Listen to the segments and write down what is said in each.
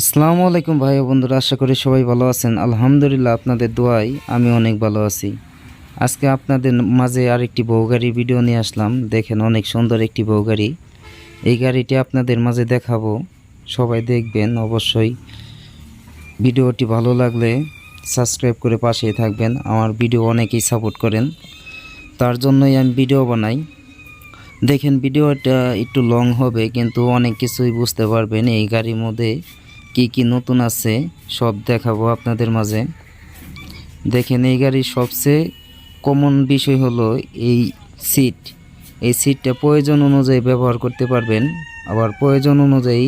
আসসালামু আলাইকুম ভাই বন্ধুরা, আশা করি সবাই ভালো আছেন। আলহামদুলিল্লাহ আপনাদের দোয়াই আমি অনেক ভালো আছি। আজকে আপনাদের মাঝে আরেকটি বউ গাড়ির ভিডিও নিয়ে আসলাম। দেখেন অনেক সুন্দর একটি বউ গাড়ি। এই গাড়িটি আপনাদের মাঝে দেখাবো। সবাই দেখবেন, অবশ্যই ভিডিওটি ভালো লাগলে সাবস্ক্রাইব করে পাশেই থাকবেন। আমার ভিডিও অনেকেই সাপোর্ট করেন। তার জন্যই আমি ভিডিও বানাই। দেখেন ভিডিওটা একটু লং হবে, কিন্তু অনেক কিছুই বুঝতে পারবেন এই গাড়ির মধ্যে। কি কি নতুন আছে সব দেখাবো আপনাদের মাঝে। দেখেন, এই গাড়ির সবচেয়ে কমন বিষয় হলো এই সিট এই সিটটা প্রয়োজন অনুযায়ী ব্যবহার করতে পারবেন, আবার প্রয়োজন অনুযায়ী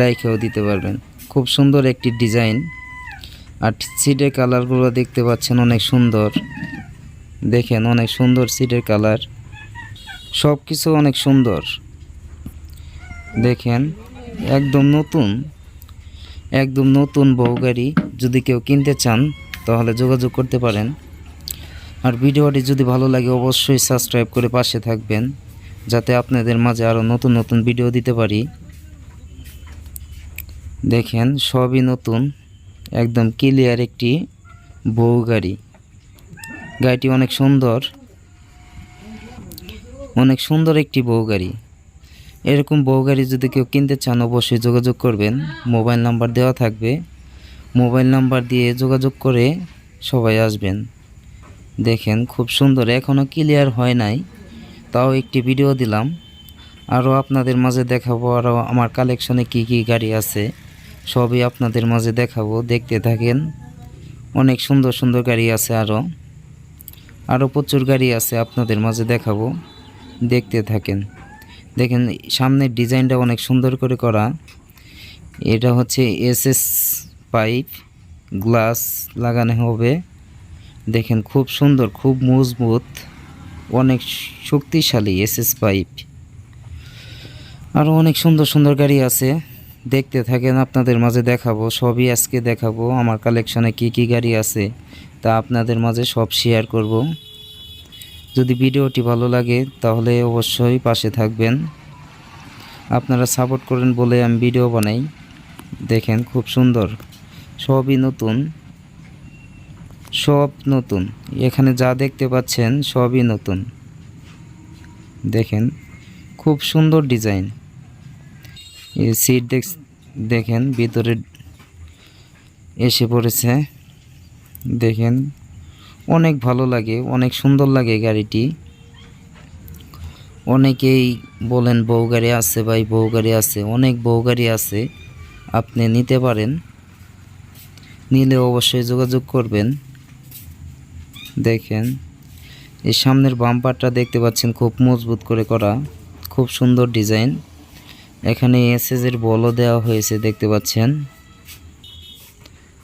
রাইখেও দিতে পারবেন। খুব সুন্দর একটি ডিজাইন আর সিটের কালারগুলো দেখতে পাচ্ছেন, অনেক সুন্দর। দেখেন, অনেক সুন্দর সিটের কালার সব কিছু অনেক সুন্দর। দেখেন, একদম নতুন। একদম নতুন বউ গাড়ি যদি কেউ কিনতে চান, তাহলে যোগাযোগ করতে পারেন। আর ভিডিওটি যদি ভালো লাগে, অবশ্যই সাবস্ক্রাইব করে পাশে থাকবেন, যাতে আপনাদের মাঝে আরও নতুন নতুন ভিডিও দিতে পারি। দেখেন, সবই নতুন, একদম ক্লিয়ার একটি বউ গাড়ি। গাড়িটি অনেক সুন্দর অনেক সুন্দর একটি বউ গাড়ি। এরকম বহু গাড়ি যদি কেউ কিনতে চান, অবশ্যই যোগাযোগ করবেন। মোবাইল নাম্বার দেওয়া থাকবে। মোবাইল নাম্বার দিয়ে যোগাযোগ করে সবাই আসবেন। দেখেন, খুব সুন্দর এখনও ক্লিয়ার হয় নাই। তাও একটি ভিডিও দিলাম। আরও আপনাদের মাঝে দেখাবো আরও আমার কালেকশনে কি কি গাড়ি আছে। সবই আপনাদের মাঝে দেখাবো, দেখতে থাকেন। অনেক সুন্দর সুন্দর গাড়ি আছে আরও আরও প্রচুর গাড়ি আছে আপনাদের মাঝে দেখাবো। দেখতে থাকেন। দেখেন, সামনের ডিজাইনটা অনেক সুন্দর করে করা। এটা হচ্ছে এসএস পাইপ, গ্লাস লাগানো হবে। দেখেন, খুব সুন্দর, খুব মজবুত, অনেক শক্তিশালী এসএস পাইপ। আরও অনেক সুন্দর সুন্দর গাড়ি আছে। দেখতে থাকেন, আপনাদের মাঝে দেখাবো, সবই আজকে দেখাবো। আমার কালেকশনে কি কি গাড়ি আছে, তা আপনাদের মাঝে সব শেয়ার করব। যদি ভিডিওটি ভালো লাগে, তাহলে অবশ্যই পাশে থাকবেন। আপনারা সাপোর্ট করেন বলে আমি ভিডিও বানাই। দেখেন, খুব সুন্দর। সবই নতুন। সব নতুন। এখানে যা দেখতে পাচ্ছেন, সবই নতুন। দেখেন, খুব সুন্দর ডিজাইন। সিট দেখ দেখেন, ভিতরে এসে পড়েছে। দেখেন অনেক ভালো লাগে, অনেক সুন্দর লাগে গাড়িটি। অনেকেই বলেন, বউ গাড়ি আছে ভাই, বউ গাড়ি আছে। অনেক বউ গাড়ি আছে, আপনি নিতে পারেন। নিলে অবশ্যই যোগাযোগ করবেন। দেখেন, এই সামনের বাম্পারটা দেখতে পাচ্ছেন, খুব মজবুত করে করা, খুব সুন্দর ডিজাইন এখানে এসএসের বলও দেওয়া হয়েছে, দেখতে পাচ্ছেন।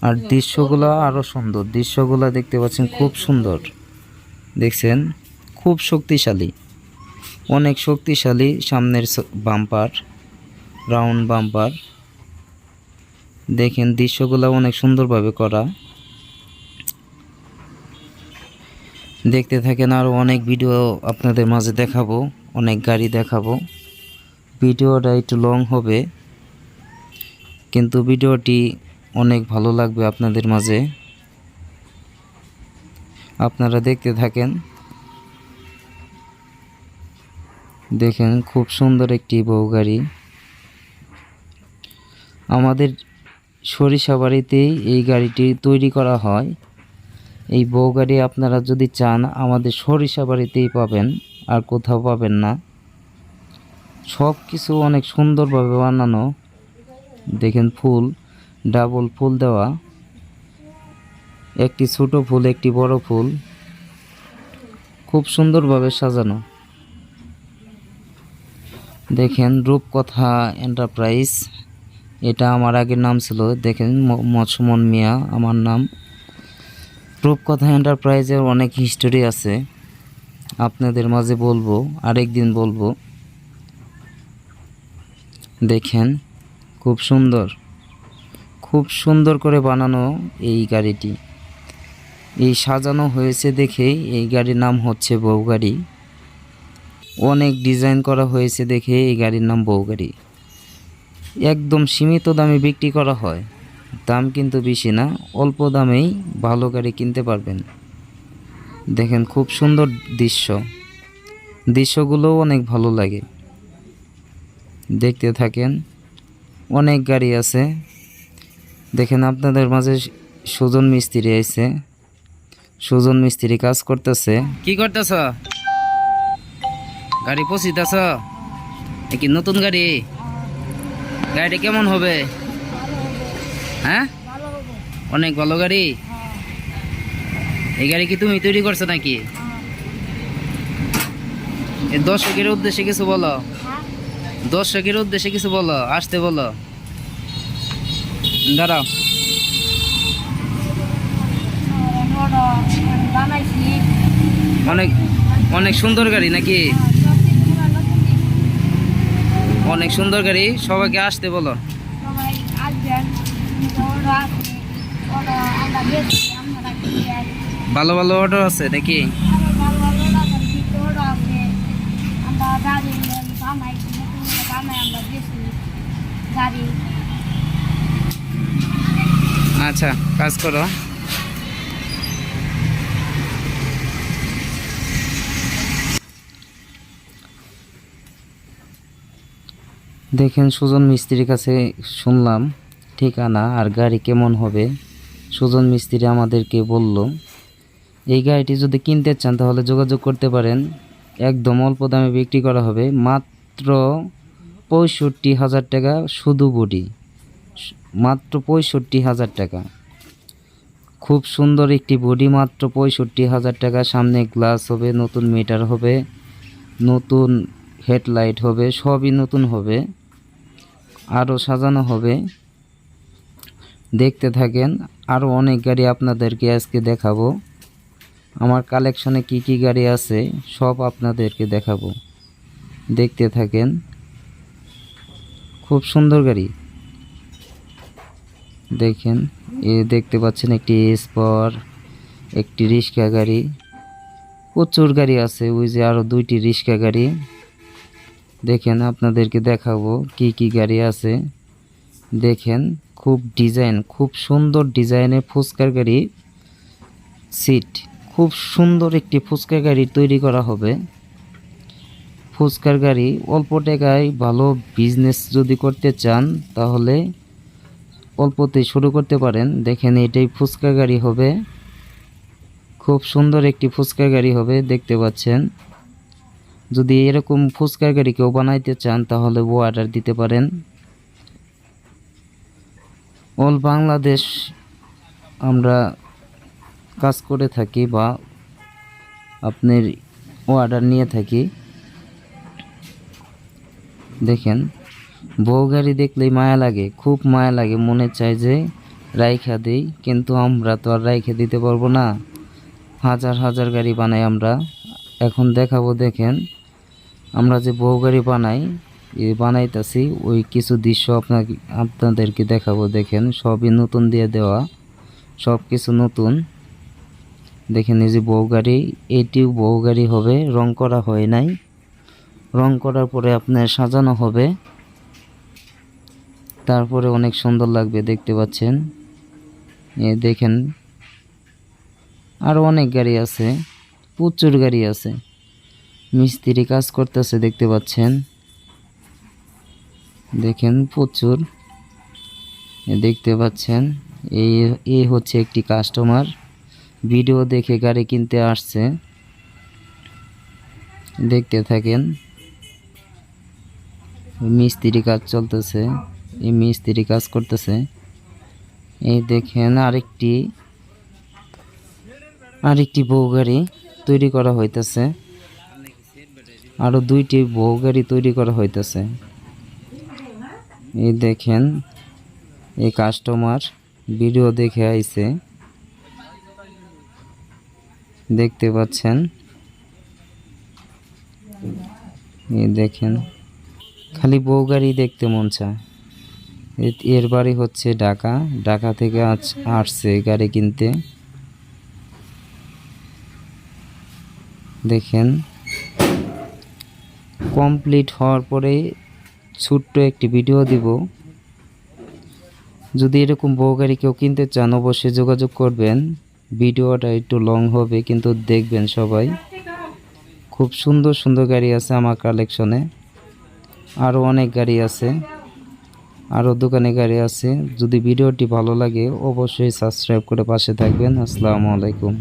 আর দৃশ্যগুলো আরও সুন্দর। দৃশ্যগুলো দেখতে পাচ্ছেন, খুব সুন্দর। দেখছেন, খুব শক্তিশালী। অনেক শক্তিশালী সামনের বাম্পার, রাউন্ড বাম্পার। দেখেন, দৃশ্যগুলো অনেক সুন্দরভাবে করা। দেখতে থাকেন আরও অনেক ভিডিও আপনাদের মাঝে দেখাবো, অনেক গাড়ি দেখাবো। ভিডিওটা একটু লং হবে, কিন্তু ভিডিওটি অনেক ভালো লাগবে আপনাদের মাঝে। আপনারা দেখতে থাকেন। দেখেন, খুব সুন্দর একটি বউ গাড়ি। আমাদের সরিষা বাড়িতেই এই গাড়িটি তৈরি করা হয়। এই বউ গাড়ি আপনারা যদি চান, আমাদের সরিষা বাড়িতেই পাবেন, আর কোথাও পাবেন না। সব কিছু অনেক সুন্দরভাবে বানানো। দেখেন ফুল। ডাবল ফুল দেওয়া। একটি ছোট ফুল, একটি বড় ফুল। খুব সুন্দরভাবে সাজানো। দেখেন রূপকথা এন্টারপ্রাইজ। এটা আমার আগের নাম ছিল। দেখেন মৎসমন মিয়া, আমার নাম। রূপকথা এন্টারপ্রাইজের অনেক হিস্টোরি আছে। আপনাদের মাঝে বলব, আরেকদিন বলব। দেখেন, খুব সুন্দর। খুব সুন্দর করে বানানো এই গাড়িটি। এই সাজানো হয়েছে দেখেই এই গাড়ির নাম হচ্ছে বউ গাড়ি অনেক ডিজাইন করা হয়েছে দেখে এই গাড়ির নাম বউ গাড়ি একদম সীমিত দামে বিক্রি করা হয়। দাম কিন্তু বেশি না, অল্প দামেই ভালো গাড়ি কিনতে পারবেন। দেখেন খুব সুন্দর দৃশ্য। দৃশ্যগুলোও অনেক ভালো লাগে। দেখতে থাকেন, অনেক গাড়ি আছে। দেখেন আপনাদের মাঝে সুজন মিস্ত্রি আইছে। সুজন মিস্ত্রি কাজ করতেছে। কি করতেছ? গাড়ি পৌঁছিতেছ কি নতুন গাড়ি? গাড়িটা কেমন হবে? হ্যাঁ? অনেক ভালো গাড়ি? এই গাড়ি কি তুমি তৈরি করছ নাকি? দর্শকের উদ্দেশ্যে কিছু বলো। দর্শকের উদ্দেশ্যে কিছু বলো, আসতে বলো। দাঁড়াও। অনেক অনেক সুন্দর গাড়ি নাকি? অনেক সুন্দর গাড়ি, সবাইকে আসতে বলো। ভালো ভালো অটো আছে নাকি? গাড়ি বানাইছি নতুন করে বানাই আমরা বেশি গাড়ি আচ্ছা কাজ করো। দেখেন, সুজন মিস্ত্রির কাছে শুনলাম, ঠিকানা আর গাড়ি কেমন হবে? সুজন মিস্ত্রি আমাদেরকে বলল, এই গাড়িটি যদি কিনতে চান তাহলে যোগাযোগ করতে পারেন। একদম অল্প দামে বিক্রি করা হবে। মাত্র পঁয়ষট্টি হাজার টাকা শুধু বডি। মাত্র পঁয়ষট্টি হাজার টাকা। খুব সুন্দর একটি বডি মাত্র পঁয়ষট্টি হাজার টাকা। সামনে গ্লাস হবে, নতুন মিটার হবে, নতুন হেডলাইট হবে, সবই নতুন হবে। আরও সাজানো হবে। দেখতে থাকেন আরও অনেক গাড়ি আপনাদেরকে আজকে দেখাবো। আমার কালেকশনে কি কি গাড়ি আছে, সব আপনাদেরকে দেখাবো। দেখতে থাকেন, খুব সুন্দর গাড়ি। দেখেন, এ দেখতে পাচ্ছেন একটি স্পর, একটি রিক্সা গাড়ি। প্রচুর গাড়ি আছে, ওই যে আরও দুইটি রিক্সা গাড়ি। দেখেন, আপনাদেরকে দেখাবো কি কি গাড়ি আছে। দেখেন, খুব ডিজাইন, খুব সুন্দর ডিজাইনের ফুচকার গাড়ি সিট। খুব সুন্দর একটি ফুচকা গাড়ি তৈরি করা হবে। ফুচকার গাড়ি অল্প টাকায় ভালো বিজনেস যদি করতে চান, তাহলে অল্পতে শুরু করতে পারেন। দেখেন, এটাই ফুচকা গাড়ি হবে। খুব সুন্দর একটি ফুচকা গাড়ি হবে, দেখতে পাচ্ছেন। যদি এরকম ফুচকা গাড়ি কেউ বানাইতে চান, তাহলে ও অর্ডার দিতে পারেন। অল বাংলাদেশ আমরা কাজ করে থাকি বা আপনার অর্ডার নিয়ে থাকি। দেখেন বউ গাড়ি দেখলেই মায়া লাগে, খুব মায়া লাগে, মনে চায় যে রাইখা দিই, কিন্তু আমরা তো আর রাইখা দিতে পারব না। হাজার হাজার গাড়ি বানাই আমরা। এখন দেখাবো, দেখেন, আমরা যে বউ গাড়ি বানাই বানাইতেছি, ওই কিছু দৃশ্য আপনাকে, আপনাদেরকে দেখাবো, দেখেন, সবই নতুন দিয়ে দেওয়া সব কিছু নতুন। দেখেন, এই যে বউ গাড়ি, এটিও বউ গাড়ি হবে, রং করা হয় নাই। রং করার পরে আপনার সাজানো হবে। তারপরে অনেক সুন্দর লাগবে, দেখতে পাচ্ছেন। এ দেখেন আরও অনেক গাড়ি আছে, প্রচুর গাড়ি আছে। মিস্ত্রি কাজ করতেছে, দেখতে পাচ্ছেন। দেখেন, প্রচুর। দেখতে পাচ্ছেন এই এই হচ্ছে একটি কাস্টমার ভিডিও দেখে গাড়ি কিনতে আসছে। দেখতে থাকেন। মিস্ত্রি কাজ চলতেছে। এই মিস্ত্রি কাজ করতেছে। এই দেখেন আরেকটি আরেকটি বউ গাড়ি তৈরি করা হইতেছে। আরও দুইটি বউ গাড়ি তৈরি করা হইতেছে। এই দেখেন, এই কাস্টমার ভিডিও দেখে আইছে। দেখতে পাচ্ছেন? এই দেখেন, খালি বউ গাড়ি দেখতে মন চায়। এর বাড়ি হচ্ছে ঢাকা। ঢাকা থেকে আজ আসছে গাড়ি কিনতে। দেখেন। কমপ্লিট হওয়ার পরে ছোট্ট একটি ভিডিও দিব। যদি এরকম বউ গাড়ি কেউ কিনতে চান, অবশ্যই যোগাযোগ করবেন। ভিডিওটা একটু লং হবে, কিন্তু দেখবেন সবাই। খুব সুন্দর সুন্দর গাড়ি আছে আমার কালেকশনে আরও অনেক গাড়ি আছে। আরও দোকানে গাড়ি আছে। যদি ভিডিওটি ভালো লাগে, অবশ্যই সাবস্ক্রাইব করে পাশে থাকবেন। আসসালামু আলাইকুম।